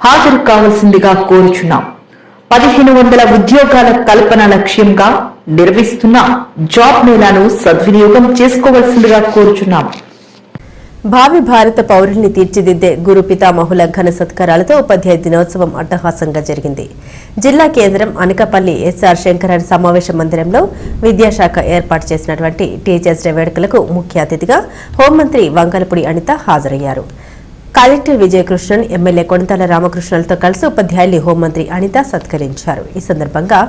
హాజరు కావాల్సిందిగా కోరుచున్నాం. పదిహేను వందల ఉద్యోగాల కల్పన లక్ష్యంగా నిర్వహిస్తున్న జాబ్ మేళాను సద్వినియోగం చేసుకోవాల్సిందిగా కోరుచున్నాం. భావి భారత పౌరుల్ని తీర్చిదిద్దే గురు పితామహుల ఘన సత్కారాలతో ఉపాధ్యాయ దినోత్సవం అట్టహాసంగా జరిగింది. జిల్లా కేంద్రం అనకపల్లి ఎస్ఆర్ శంకరన్ సమావేశ మందిరంలో విద్యాశాఖ ఏర్పాటు చేసినటువంటి టీచర్స్ డే వేడుకలకు ముఖ్య అతిథిగా హోంమంత్రి వంగలపూడి అనిత హాజరయ్యారు. కలెక్టర్ విజయకృష్ణన్ ఎమ్మెల్యే కొణతాల రామకృష్ణలతో కలిసి ఉపాధ్యాయులు హోంమంత్రి అనిత సత్కరించారు. ఈ సందర్భంగా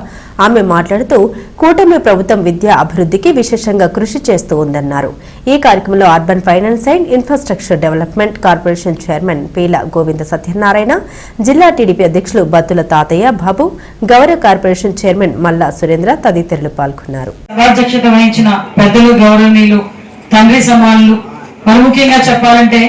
ఆమె మాట్లాడుతూ కూటమి ప్రభుత్వం విద్యా అభివృద్ధికి విశేషంగా కృషి చేస్తూ ఉందన్నారు. ఈ కార్యక్రమంలో urban finance and infrastructure development corporation chairman Peela Govinda Satyanarayana జిల్లా టీడీపీ అధ్యక్షులు బత్తుల తాతయ్య బాబు గౌరవ కార్పొరేషన్ చైర్మన్ మల్లా సురేంద్ర తదితరులు పాల్గొన్నారు. తండ్రి సమానులు మరి ముఖ్యంగా చెప్పాలంటే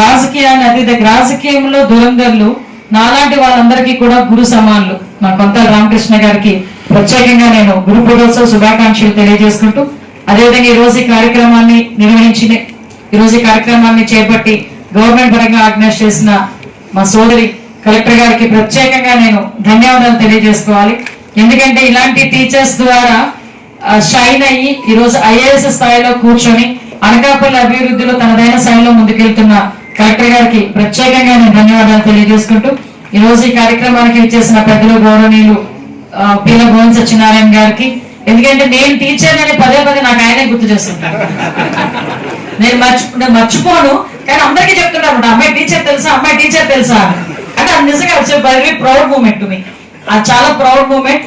రాజకీయాన్ని అతీత రాజకీయంలో దురంధర్లు నాలాంటి వాళ్ళందరికీ కూడా గురు సమానులు. మా కొంత రామకృష్ణ గారికి ప్రత్యేకంగా నేను గురు పూజోత్సవ శుభాకాంక్షలు తెలియజేసుకుంటూ అదేవిధంగా ఈ రోజు ఈ కార్యక్రమాన్ని నిర్వహించిన ఈ రోజు ఈ కార్యక్రమాన్ని చేపట్టి గవర్నమెంట్ పరంగా ఆర్గనైజ్ చేసిన మా సోదరి కలెక్టర్ గారికి ప్రత్యేకంగా నేను ధన్యవాదాలు తెలియజేసుకోవాలి. ఎందుకంటే ఇలాంటి టీచర్స్ ద్వారా షైన్ అయ్యి ఈరోజు ఐఏఎస్ స్థాయిలో కూర్చొని అనకాపల్లి అభివృద్ధిలో తనదైన స్థాయిలో ముందుకెళ్తున్న కలెక్టర్ గారికి ప్రత్యేకంగా నేను ధన్యవాదాలు తెలియజేసుకుంటూ ఈ రోజు ఈ కార్యక్రమానికి ఇచ్చేసిన పెద్దలు గౌరవనీయులు ఆ, పీల సత్యనారాయణ గారికి. ఎందుకంటే నేను టీచర్ అని పదే పదే నాకు ఆయనే గుర్తు చేస్తుంటాను నేను మర్చి మర్చిపోను కానీ అందరికీ చెప్తున్నాను అమ్మాయి టీచర్ తెలుసా? అమ్మాయి టీచర్ తెలుసా? అంటే అది నిజంగా very proud moment to me అది చాలా ప్రౌడ్ మూమెంట్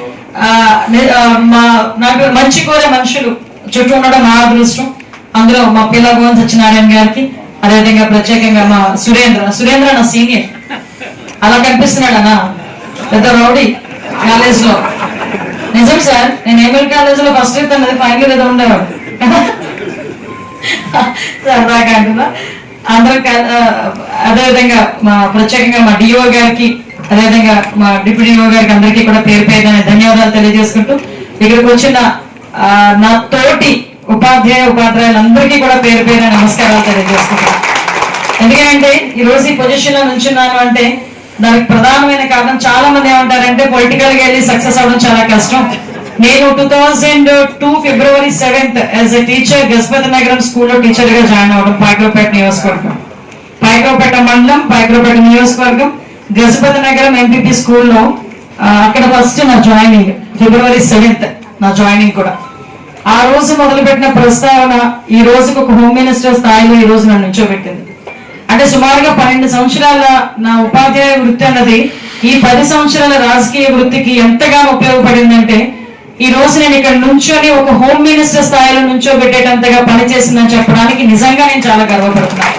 మా నాకు మంచి కోరే మనుషులు. చుట్టూ ఉండడం నా అదృష్టం. అందులో మా పిల్ల గోవింద్ సత్యనారాయణ గారికి అదేవిధంగా ప్రత్యేకంగా మా సురేంద్ర సురేంద్ర నా సీనియర్. అలా కనిపిస్తున్నాడు అన్న పెద్ద రౌడీ కాలేజ్లో నిజం సార్ నేను ఏమిల్ కాలేజ్లో ఫస్ట్ ఇయర్ అన్నది ఫైనల్ ఇయర్ ఏదో ఉండేవాడు. సరదాగా అందరూ అదేవిధంగా మా ప్రత్యేకంగా మా డిఓ గారికి అదేవిధంగా మా డిప్యూటీ డిఓ గారికి అందరికీ కూడా పేరు పేరు ధన్యవాదాలు తెలియజేసుకుంటూ ఇక్కడికి వచ్చిన నా తోటి ఉపాధ్యాయ ఉపాధ్యాయులందరికీ కూడా పేరు పేరు నమస్కారాలు తెలియజేసుకుంటాను ఎందుకంటే ఈ రోజు ఈ పొజిషన్లో నుంచున్నాను అంటే దానికి ప్రధానమైన కారణం చాలా మంది ఏమంటారంటే పొలిటికల్గా వెళ్ళి సక్సెస్ అవ్వడం చాలా కష్టం. నేను two thousand two February seventh as a teacher Gajapathi Nagaram స్కూల్లో టీచర్గా జాయిన్ అవ్వడం పాయకరావుపేట నియోజకవర్గం. పాయకరావుపేట మండలం పాయకరావుపేట నియోజకవర్గం. గజపతి నగరం ఎంపీపీ స్కూల్లో అక్కడ ఫస్ట్ నా జాయినింగ్ ఫిబ్రవరి సెవెంత్ నా జాయినింగ్ కూడా. ఆ రోజు మొదలుపెట్టిన ప్రస్తావన ఈ రోజుకు ఒక హోమ్ మినిస్టర్ స్థాయిలో ఈ రోజు నన్ను నిల్చోబెట్టింది. అంటే సుమారుగా పన్నెండు సంవత్సరాల నా ఉపాధ్యాయ వృత్తి అన్నది ఈ పది సంవత్సరాల రాజకీయ వృత్తికి ఎంతగానో ఉపయోగపడిందంటే ఈ రోజు నేను ఇక్కడ నుంచొని ఒక హోమ్ మినిస్టర్ స్థాయిలో నుంచోబెట్టేటంతగా పనిచేసిందని చెప్పడానికి నిజంగా నేను చాలా గర్వపడుతున్నాను.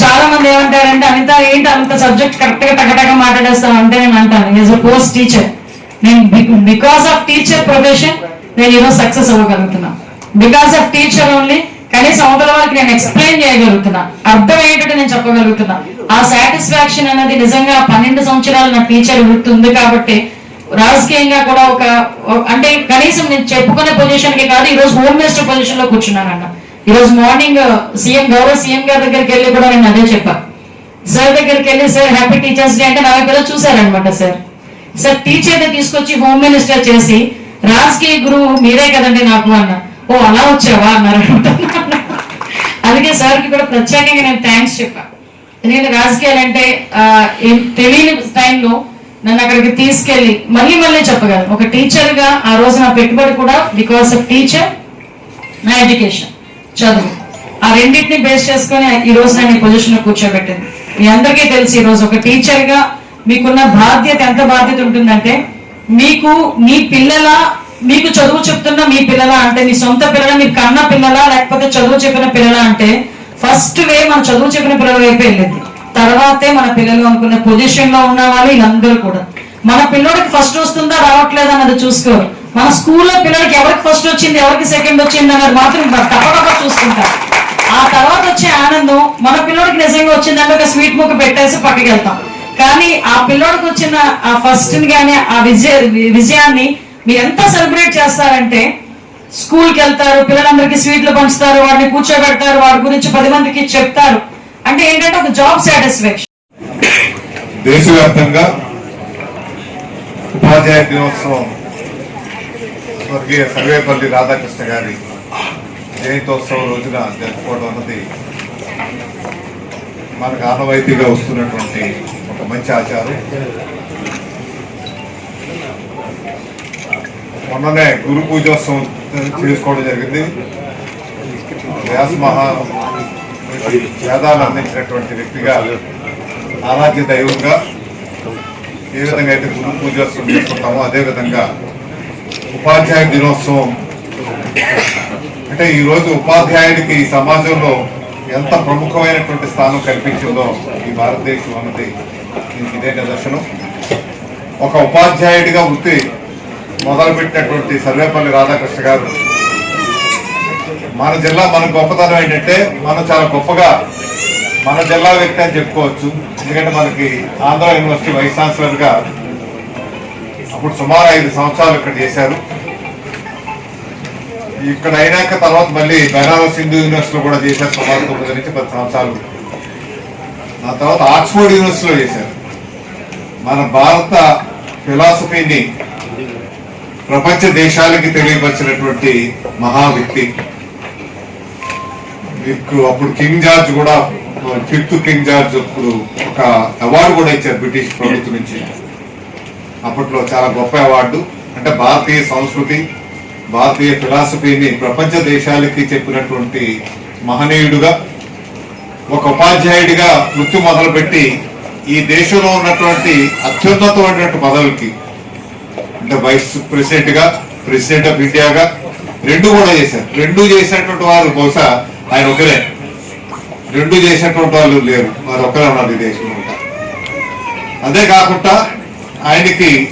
చాలా మంది ఏమంటారంటే అనిత ఏంటి అంత సబ్జెక్ట్ కరెక్ట్గా టకటగా మాట్లాడేస్తాను అంటే నేను అంటాను ఈజ్ పోస్ట్ టీచర్ నేను బికాస్ ఆఫ్ టీచర్ ప్రొఫెషన్ నేను ఈరోజు సక్సెస్ అవ్వగలుగుతున్నా. బికాస్ ఆఫ్ టీచర్ ఓన్లీ కనీసం అవతల వాళ్ళకి నేను ఎక్స్ప్లెయిన్ చేయగలుగుతున్నా. అర్థం ఏంటంటే నేను చెప్పగలుగుతున్నా. ఆ సాటిస్ఫాక్షన్ అనేది నిజంగా పన్నెండు సంవత్సరాలు నా టీచర్ వృత్తి ఉంది కాబట్టి రాజకీయంగా కూడా ఒక అంటే కనీసం నేను చెప్పుకునే పొజిషన్కి కాదు ఈరోజు హోమ్ మినిస్టర్ పొజిషన్లో కూర్చున్నానన్న. ఈరోజు మార్నింగ్ సీఎం uh, గౌరవ సీఎం గారి దగ్గరికి వెళ్ళి కూడా నేను అదే చెప్పా. సార్ దగ్గరికి వెళ్ళి సార్ హ్యాపీ టీచర్స్ డే అంటే నా పిల్లలు చూసారనమాట సార్ సార్ టీచర్ తీసుకొచ్చి హోమ్ మినిస్టర్ చేసి రాజకీయ గురువు మీరే కదండి నాకు అన్న. ఓ అలా వచ్చావా అన్నారు అందుకే సార్కి కూడా ప్రత్యేకంగా నేను థ్యాంక్స్ చెప్పా. నేను రాజకీయాలు అంటే తెలియని టైంలో నన్ను అక్కడికి తీసుకెళ్ళి మళ్ళీ మళ్ళీ చెప్పగలను. ఒక టీచర్గా ఆ రోజు నా పెట్టుబడి కూడా బికాస్ ఆఫ్ టీచర్ నా ఎడ్యుకేషన్ చదువు. ఆ రెండింటిని బేస్ చేసుకొని ఈ రోజు నేను ఈ పొజిషన్లో కూర్చోబెట్టింది. మీ అందరికీ తెలిసి ఈరోజు ఒక టీచర్గా మీకున్న బాధ్యత ఎంత బాధ్యత ఉంటుందంటే మీకు మీ పిల్లల మీకు చదువు చెప్తున్న మీ పిల్లల అంటే మీ సొంత పిల్లల మీరు కన్న పిల్లల లేకపోతే చదువు చెప్పిన పిల్లల అంటే ఫస్ట్ వే మన చదువు చెప్పిన పిల్లల వైపు వెళ్ళింది. తర్వాతే మన పిల్లలు అనుకున్న పొజిషన్లో ఉన్న వాళ్ళు వీళ్ళందరూ కూడా. మన పిల్లోడికి ఫస్ట్ వస్తుందా రావట్లేదా అన్నది చూసుకోరు మన స్కూల్లో పిల్లలకి ఎవరికి ఫస్ట్ వచ్చింది ఎవరికి సెకండ్ వచ్చింది అన్నది మాత్రం తప్పకుండా చూసుకుంటారు ఆ తర్వాత వచ్చే ఆనందం మన పిల్లోడికి నిజంగా వచ్చిందంటే ఒక స్వీట్ ముక్క పెట్టేసి పక్కకి వెళ్తాం. కానీ ఆ పిల్లోడికి వచ్చిన ఆ ఫస్ట్ గానీ ఆ విజయ విజయాన్ని మీరు ఎంత సెలబ్రేట్ చేస్తారంటే స్కూల్కి వెళ్తారు పిల్లలందరికీ స్వీట్లు పంచుతారు వాడిని కూర్చోబెడతారు వాడి గురించి పది మందికి చెప్తారు. అంటే ఏంటంటే ఒక జాబ్ సాటిస్ఫాక్షన్. దేశవ్యాప్తంగా ఉపాధ్యాయ దినోత్సవం స్వర్గీయ సర్వేపల్లి రాధాకృష్ణ గారి జయంతోత్సవం రోజున జరుపుకోవడం అన్నది మనకు ఆనవాయితీగా వస్తున్నటువంటి ఒక మంచి ఆచారం. మొన్ననే గురు పూజోత్సవం చేసుకోవడం జరిగింది. వ్యాస మహా వేదాలు అందించినటువంటి వ్యక్తిగా ఆరాధ్య దైవంగా ఏ విధంగా అయితే గురు పూజోత్సవం చేసుకుంటామో అదేవిధంగా ఉపాధ్యాయ దినోత్సవం. అంటే ఈరోజు ఉపాధ్యాయుడికి ఈ సమాజంలో ఎంత ప్రముఖమైనటువంటి స్థానం కల్పించిందో ఈ భారతదేశం అన్నది ఇదే నిదర్శనం ఒక ఉపాధ్యాయుడిగా వృత్తి మొదలుపెట్టినటువంటి సర్వేపల్లి రాధాకృష్ణ గారు మన జిల్లా మన గొప్పతనం ఏంటంటే మనం చాలా గొప్పగా మన జిల్లా వ్యక్తి అని చెప్పుకోవచ్చు. ఎందుకంటే మనకి ఆంధ్ర యూనివర్సిటీ వైస్ ఛాన్సలర్గా అప్పుడు సుమారు ఐదు సంవత్సరాలు ఇక్కడ చేశారు. ఇక్కడ అయినాక తర్వాత మళ్ళీ బెనారస్ హిందూ యూనివర్సిటీలో కూడా చేశారు సుమారు తొమ్మిది నుంచి పది సంవత్సరాలు. ఆ తర్వాత ఆక్స్ఫోర్డ్ యూనివర్సిటీలో చేశారు. మన భారత ఫిలాసఫీని ప్రపంచ దేశాలకి తెలియపరిచినటువంటి మహా వ్యక్తి. మీకు అప్పుడు కింగ్ జార్జ్ కూడా ఫిఫ్త్ కింగ్ జార్జ్ అప్పుడు ఒక అవార్డు కూడా ఇచ్చారు బ్రిటిష్ ప్రభుత్వం నుంచి. అప్పట్లో చాలా గొప్ప అవార్డు. అంటే భారతీయ సంస్కృతి భారతీయ ఫిలాసఫీని ప్రపంచ దేశాలకి చెప్పినటువంటి మహనీయుడుగా ఒక ఉపాధ్యాయుడిగా వృత్తి మొదలుపెట్టి ఈ దేశంలో ఉన్నటువంటి అత్యున్నతమైనటువంటి పదవులకి అంటే వైస్ ప్రెసిడెంట్గా ప్రెసిడెంట్ ఆఫ్ ఇండియాగా రెండు కూడా చేశారు. రెండు చేసినటువంటి వారు బహుశా ఆయన ఒకరే. రెండు చేసినటువంటి వాళ్ళు లేరు. వారు ఒకరే ఉన్నారు ఈ దేశంలో. అదే కాకుండా ఆయనకి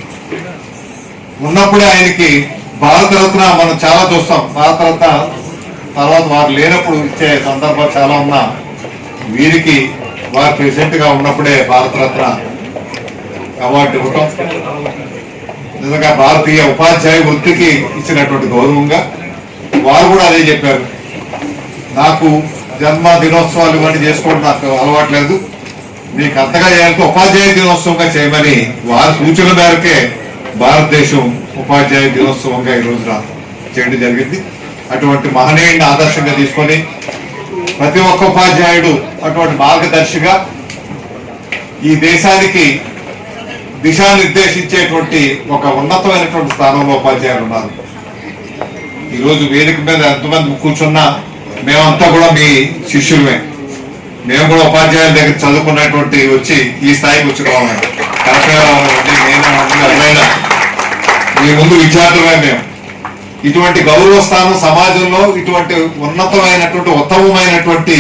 ఉన్నప్పుడే ఆయనకి భారతరత్న మనం చాలా చూస్తాం. భారతరత్న తర్వాత వారు లేనప్పుడు ఇచ్చే సందర్భాలు చాలా ఉన్నా వీరికి వారు ప్రెసిడెంట్గా ఉన్నప్పుడే భారతరత్న అవార్డు ఇవ్వటం. నిజంగా భారతీయ ఉపాధ్యాయ వృత్తికి ఇచ్చినటువంటి గౌరవంగా వారు కూడా అదే చెప్పారు. నాకు జన్మ దినోత్సవాలు ఇవన్నీ చేసుకోవడం నాకు అలవాట్లేదు నీకు అంతగా చేయాలంటే ఉపాధ్యాయ దినోత్సవంగా చేయమని వారి సూచన మేరకే భారతదేశం ఉపాధ్యాయ దినోత్సవంగా ఈ రోజున చేయడం జరిగింది. అటువంటి మహనీయుడిని ఆదర్శంగా తీసుకొని ప్రతి ఒక్క ఉపాధ్యాయుడు అటువంటి మార్గదర్శిగా ఈ దేశానికి దిశానిర్దేశించేటువంటి ఒక ఉన్నతమైనటువంటి స్థానంలో ఉపాధ్యాయులు ఉన్నారు. ఈరోజు వేదిక మీద ఎంతమంది కూర్చున్నా మేమంతా కూడా మీ శిష్యులమే. మేము కూడా ఉపాధ్యాయుల దగ్గర చదువుకున్నటువంటి వచ్చి ఈ స్థాయికి వచ్చిన వాళ్ళమే కరెక్ట్గా రావాలంటే నేను అన్నది మీ ముందు విద్యార్థులమే మేము. ఇటువంటి గౌరవ స్థానం సమాజంలో ఇటువంటి ఉన్నతమైనటువంటి ఉత్తమమైనటువంటి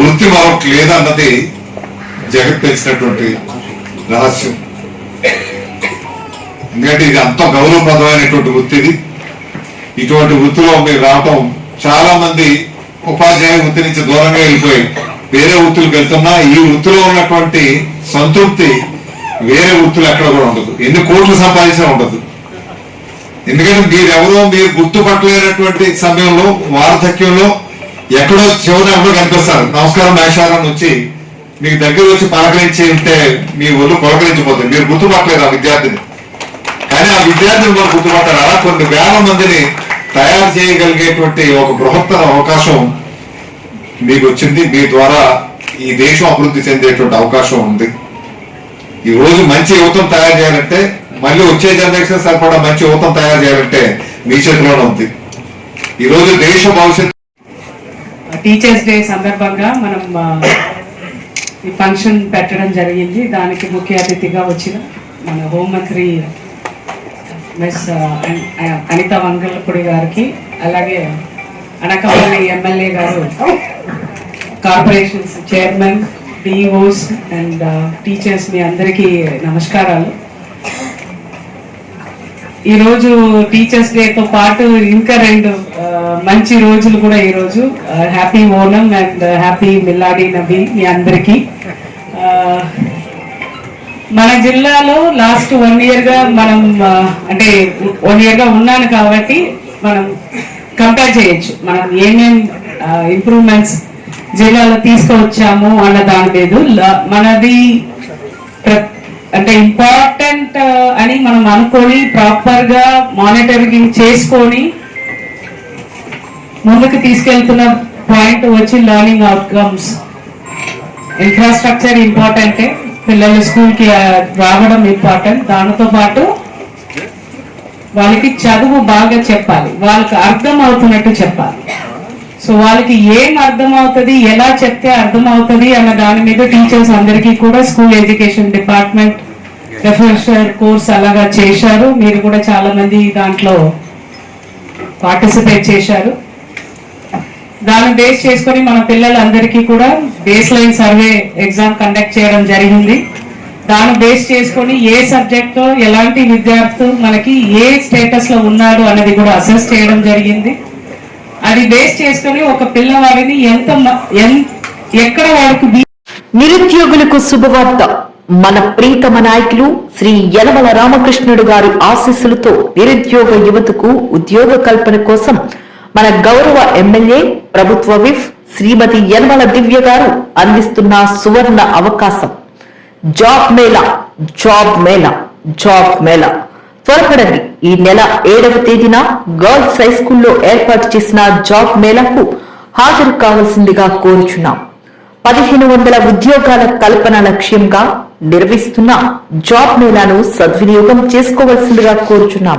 వృత్తి మరొకటి లేదన్నది జగత్ తెలిసినటువంటి రహస్యం. ఎందుకంటే ఇది అంత గౌరవప్రదమైనటువంటి వృత్తి ఇది. ఇటువంటి వృత్తిలో మీరు రావటం చాలా మంది ఉపాధ్యాయ వృత్తి నుంచి దూరంగా వెళ్ళిపోయి వేరే వృత్తులకు వెళ్తున్నా ఈ వృత్తిలో ఉన్నటువంటి సంతృప్తి వేరే వృత్తులు ఎక్కడ కూడా ఉండదు. ఎన్ని కోట్లు సంపాదించినా ఉండదు. ఎందుకంటే మీరెవరో మీరు గుర్తుపట్టలేనటువంటి సమయంలో వార్ధక్యంలో ఎక్కడో చివరి ఎవరో కనిపిస్తారు. నమస్కారం మేషారం వచ్చి మీకు దగ్గర వచ్చి పలకరించి ఉంటే మీ ఒళ్ళు పలకరించిపోతుంది. మీరు గుర్తుపట్టలేరు ఆ విద్యార్థిని? కానీ ఆ విద్యార్థిని మనం గుర్తుపట్టారు. అలా కొన్ని వేల మందిని తయారు చేయగలిగేటువంటి ఒక బృహత్తర అవకాశం మీకు వచ్చింది. మీ ద్వారా ఈ దేశం అభివృద్ధి చెందేటువంటి అవకాశం ఉంది. ఈ రోజు మంచి యువతం తయారు చేయాలంటే మళ్ళీ వచ్చే జనరేషన్ సరిపడా మంచి యువతం తయారు చేయాలంటే మీ చేతిలోనే ఉంది. ఈ రోజు దేశ భవిష్యత్తు టీచర్స్ డే సందర్భంగా మనం ఈ ఫంక్షన్ పెట్టడం జరిగింది. దానికి ముఖ్య అతిథిగా వచ్చిన మన హోంమంత్రి మిస్ అనిత వంగలపూడి గారికి అలాగే అనకాపల్లి ఎమ్మెల్యే గారు corporations chairman DOs and teachers మీ అందరికీ నమస్కారాలు. ఈ రోజు టీచర్స్ డే తో పాటు ఇంకా రెండు మంచి రోజులు కూడా ఈ రోజు happy Onam and happy Miladi Nabi మీ అందరికీ. మన జిల్లాలో లాస్ట్ వన్ ఇయర్గా మనం అంటే వన్ ఇయర్గా ఉన్నాను కాబట్టి మనం కంపేర్ చేయొచ్చు. మనం ఏమేం ఇంప్రూవ్మెంట్స్ జిల్లాలో తీసుకువచ్చాము అన్న దాని లేదు మనది అంటే ఇంపార్టెంట్ uh, అని మనం అనుకొని ప్రాపర్గా మానిటరింగ్ చేసుకొని ముందుకు తీసుకెళ్తున్న పాయింట్ వచ్చి లర్నింగ్ అవుట్కమ్స్ ఇన్ఫ్రాస్ట్రక్చర్ ఇంపార్టెంటే పిల్లలు స్కూల్కి uh, రావడం ఇంపార్టెంట్ దానితో పాటు వాళ్ళకి చదువు బాగా చెప్పాలి. వాళ్ళకి అర్థం అవుతున్నట్టు చెప్పాలి. సో వాళ్ళకి ఏం అర్థం అవుతుంది ఎలా చెప్తే అర్థం అవుతుంది అన్న దాని మీద టీచర్స్ అందరికీ కూడా school education department refresher course అలాగా చేశారు. మీరు కూడా చాలా మంది దాంట్లో పార్టిసిపేట్ చేశారు. దాన్ని బేస్ చేసుకొని మన పిల్లలందరికీ కూడా baseline survey exam conduct చేయడం జరిగింది. దాన్ని బేస్ చేసుకొని ఏ సబ్జెక్ట్తో ఎలాంటి విద్యార్థులు మనకి ఏ స్టేటస్లో ఉన్నాడు అనేది కూడా అసెస్ చేయడం జరిగింది. అది బేస్ చేసుకొని ఒక పిల్లవాడిని ఎంత మ- ఎక్కడ వాడికి నిరుద్యోగులకు శుభవార్త. మన ప్రీతమ నాయకులు శ్రీ యలమల రామకృష్ణుడు గారి ఆశీస్సులతో నిరుద్యోగ యువతకు ఉద్యోగ కల్పన కోసం మన గౌరవ ఎమ్మెల్యే ప్రభుత్వ విఫ్ శ్రీమతి యనమల దివ్య గారు అందిస్తున్న సువర్ణ అవకాశం. Job mela job mela job mela. త్వరపడండి. ఈ నెల ఏడవ తేదీన గర్ల్స్ హై స్కూల్లో ఏర్పాటు చేసిన జాబ్ మేళాకు హాజరు కావాల్సిందిగా కోరుచున్నాం. పదిహేను వందల ఉద్యోగాల కల్పన లక్ష్యంగా నిర్వహిస్తున్న జాబ్ మేళాను సద్వినియోగం చేసుకోవాల్సిందిగా కోరుచున్నాం.